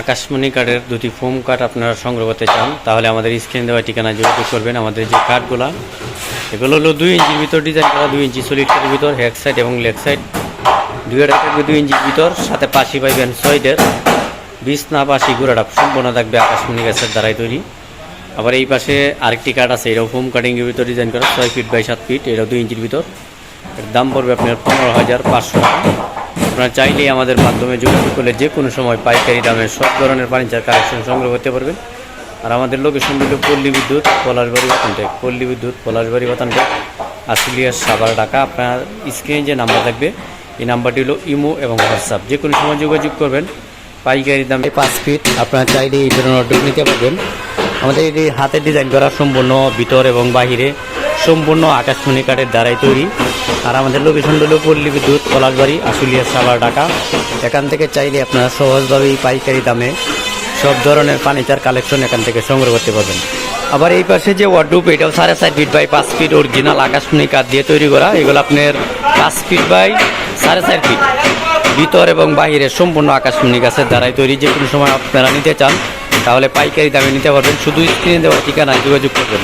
আকাশমণি কার্ডের দুটি ফোম কার্ড আপনারা সংগ্রহ করতে চান, তাহলে আমাদের স্ক্রিন দেওয়া ঠিকানা যোগাযোগ করবেন। আমাদের যে কার্ডগুলো, এগুলো হলো দুই ইঞ্চির ভিতর ডিজাইন করা, দুই ইঞ্চি সলিড কার্ডের ভিতর হ্যাক সাইড এবং লেগ সাইড দুইটা থাকবে দুই ইঞ্চির ভিতর, সাথে পাশি পাইবেন ছয়দের বিশ না পাশি গুড়াটা সম্পূর্ণ থাকবে আকাশমণি গাছের দ্বারাই তৈরি। আবার এই পাশে আরেকটি কার্ড আছে, এটাও ফোম কাটিংয়ের ভিতর ডিজাইন করা, ছয় ফিট বাই সাত ফিট এটাও দুই ইঞ্চির ভিতর। এর দাম পড়বে আপনার পনেরো হাজার পাঁচশো টাকা। আপনারা চাইলেই আমাদের মাধ্যমে যোগাযোগ করলে যে কোনো সময় পাইকারি দামে সব ধরনের ফার্নিচার কালেকশন সংগ্রহ করতে পারবেন। আর আমাদের লোকেশন হলো পল্লী বিদ্যুৎ, পলাশবাড়ি বাতানটেক পল্লী বিদ্যুৎ, পলাশবাড়ি বাতানটেক আশুলিয়া সাবার ঢাকা, আপনার স্ক্রিনে যে নাম্বার থাকবে, এই নাম্বারটি হলো ইমো এবং হোয়াটসঅ্যাপ। যে কোনো সময় যোগাযোগ করবেন, পাইকারি দামে পাঁচ ফিট, আপনারা চাইলে এই ধরনের অর্ডার নিতে পারবেন। আমাদের এটি হাতে ডিজাইন করা সম্পূর্ণ ভিতর এবং বাহিরে, সম্পূর্ণ আকাশমণি কাঠের দ্বারাই তৈরি। আর আমাদের লোকেশন হলো পল্লী বিদ্যুৎ, পলাশবাড়ি, আশুলিয়া, সাভার, ঢাকা। এখান থেকে চাইলে আপনারা সহজভাবেই পাইকারি দামে সব ধরনের ফার্নিচার কালেকশন এখান থেকে সংগ্রহ করতে পারবেন। আবার এই পাশে যে ওয়ার্ডরুপ এটাও সাড়ে চার ফিট বাই পাঁচ ফিট অরিজিনাল আকাশমণি কাঠ দিয়ে তৈরি করা। এগুলো আপনার পাঁচ ফিট বাই সাড়ে চার ফিট ভিতর এবং বাহিরে সম্পূর্ণ আকাশমণি গাছের দ্বারাই তৈরি। যে কোনো সময় আপনারা নিতে চান, তাহলে পাইকারি দামে নিতে পারবেন। শুধু স্ক্রিনে দেওয়া ঠিকানায় যোগাযোগ করবেন।